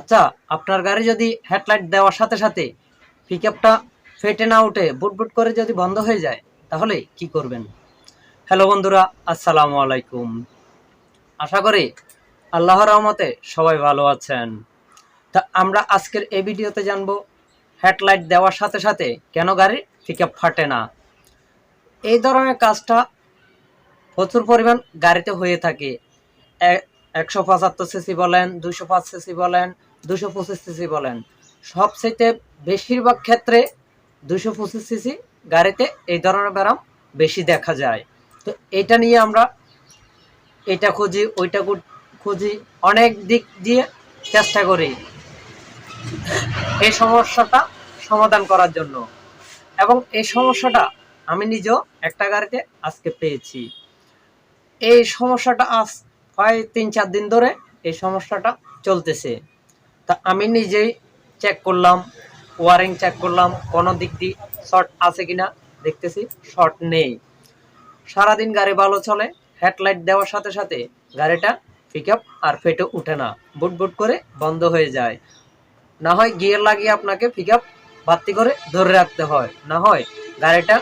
আচ্ছা আপনার গাড়ি যদি হেডলাইট দেওয়ার সাথে সাথে পিক আপটা ফেটে না উঠে বুট বুট করে যদি বন্ধ হয়ে যায়, তাহলে কি করবেন? হ্যালো বন্ধুরা, আসসালামু আলাইকুম। আশা করি আল্লাহর রহমতে সবাই ভালো আছেন। তা আমরা আজকের এই ভিডিওতে জানব হেডলাইট দেওয়ার সাথে সাথে কেন গাড়ির পিক ফাটে না? এই ধরনের কাজটা প্রচুর পরিমাণ গাড়িতে হয়ে থাকে। একশো পঁচাত্তর সিসি বলেন দুশো পাঁচ সিসি বলেন দুশো পঁচিশ সিসি বলেন। সবচেয়ে বেশিরভাগ ক্ষেত্রে দুশো পঁচিশ সিসি গাড়িতে এই ধরনের ব্যারাম বেশি দেখা যায়। তো এটা নিয়ে আমরা এটা খুঁজি, ওইটা খুঁজি অনেক দিক দিয়ে চেষ্টা করি এই সমস্যাটা সমাধান করার জন্য। এবং এই সমস্যাটা আমি নিজেও একটা গাড়িতে আজকে পেয়েছি। এই সমস্যাটা আজ প্রায় তিন, চার দিন ধরে এই সমস্যাটা চলতেছে। তা আমি নিজেই চেক করলাম ওয়ারিং চেক করলাম, কোনো দিক দিয়ে শর্ট আছে কিনা দেখতেছি শর্ট নেই। সারাদিন গাড়ি ভালো চলে হেডলাইট দেওয়ার সাথে সাথে গাড়িটা পিক আর ফেটে উঠে না, বুট বুট করে বন্ধ হয়ে যায়। না হয় গিয়ার লাগিয়ে আপনাকে পিক আপ বাড়তি করে ধরে রাখতে হয়, না হয় গাড়িটা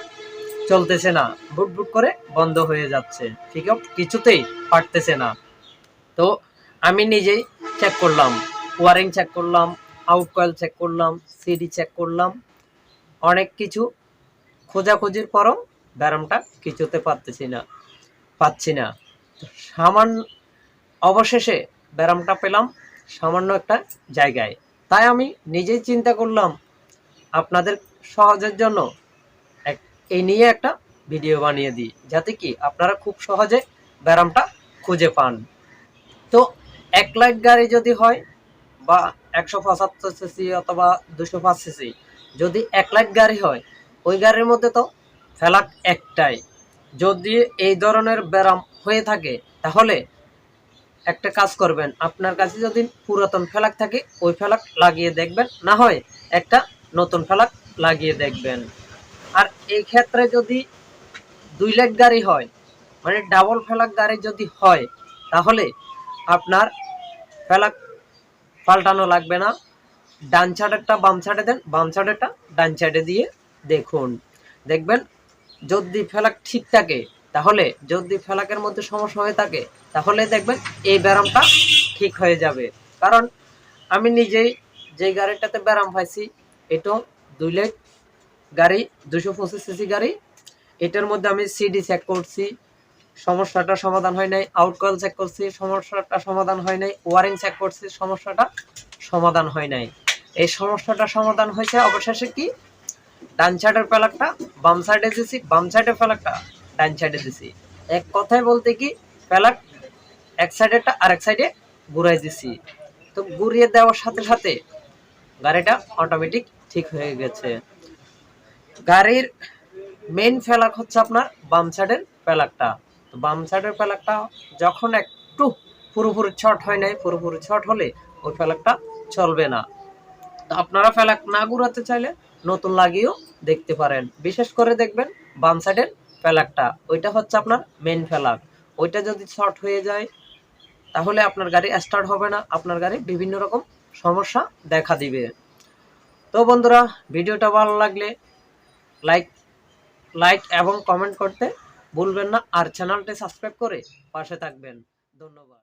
চলতেছে না, বুট বুট করে বন্ধ হয়ে যাচ্ছে পিক আপ কিছুতেই পারতেছে না। তো আমি নিজেই চেক করলাম ওয়ারিং চেক করলাম আউট কয়েল চেক করলাম সিডি চেক করলাম। অনেক কিছু খোঁজাখুঁজির পরও ব্যারামটা কিছুতে পারতেছি না, পাচ্ছি না। সামান্য অবশেষে ব্যারামটা পেলাম সামান্য একটা জায়গায়। তাই আমি নিজেই চিন্তা করলাম আপনাদের সহজের জন্য এই নিয়ে একটা ভিডিও বানিয়ে দিই, যাতে কি আপনারা খুব সহজে ব্যারামটা খুঁজে পান। তো এক লাইট গাড়ি যদি হয় বা একশো পঁচাত্তর সিসি অথবা দুশো পাঁচ সিসি যদি এক লাইট গাড়ি হয়, ওই গাড়ির মধ্যে তো ফেলাক একটাই। যদি এই ধরনের ব্যারাম হয়ে থাকে, তাহলে একটা কাজ করবেন, আপনার কাছে যদি পুরাতন ফেলাক থাকে, ওই ফেলাক লাগিয়ে দেখবেন, না হয় একটা নতুন ফেলাক লাগিয়ে দেখবেন। আর এই ক্ষেত্রে যদি দুই লাখ গাড়ি হয় মানে ডাবল ফেলাক গাড়ি যদি হয়, তাহলে আপনার ফেলাক পাল্টানো লাগবে না। ডান সাইডেরটা বাম সাইডে দেন, বাম সাইডেরটা ডান সাইডে দিয়ে দেখুন। দেখবেন, যদি ফেলাক ঠিক থাকে, তাহলে যদি ফেলাকের মধ্যে সমস্যা হয়ে থাকে, তাহলে দেখবেন এই ব্যারামটা ঠিক হয়ে যাবে। কারণ আমি নিজেই যে গাড়িটাতে ব্যারাম পাইছি, এটা দুই লাখ গাড়ি দুশো পঁচিশ সিসি গাড়ি, এটার মধ্যে আমি সিডি চেক করছি। সমস্যাটা সমাধান হয় নাই আউট কয়েল চেক করছি, সমস্যাটা সমাধান হয় নাই ওয়ারিং চেক করছি, সমস্যাটা সমাধান হয় নাই। এই সমস্যাটা সমাধান হয়েছে অবশেষে কি? ডান সাইডের প্যালাকটা বাম সাইডে দিছি, বাম সাইডের প্যালাকটা ডান সাইডে দিছি। এক কথায় বলতে কি প্যালাক এক সাইডেরটা আরেক সাইডে ঘুরাই দিছি। তো ঘুরিয়ে দেওয়ার সাথে সাথে গাড়িটা অটোমেটিক ঠিক হয়ে গেছে। গাড়ির মেইন ফেলাক হচ্ছে আপনার বাম সাইডের ফেলাকটা। তো বাম সাইডের ফেলাকটা যখন একটু পুরোপুরি ছট হয় নাই, পুরোপুরি ছট হলে ওই ফেলাকটা চলবে না। তো আপনারা ফেলাক না ঘুরাতে চাইলে নতুন লাগিয়েও দেখতে পারেন। বিশেষ করে দেখবেন বাম সাইডের ফেলাকটা ওইটা হচ্ছে আপনার মেন ফেলাক ওইটা যদি শর্ট হয়ে যায়, তাহলে আপনার গাড়ি স্টার্ট হবে না, আপনার গাড়ি বিভিন্ন রকম সমস্যা দেখা দিবে। তো বন্ধুরা, ভিডিওটা ভালো লাগলে লাইক লাইক এবং কমেন্ট করতে ভুলবেন না আর চ্যানেলটি সাবস্ক্রাইব করে পাশে থাকবেন। ধন্যবাদ।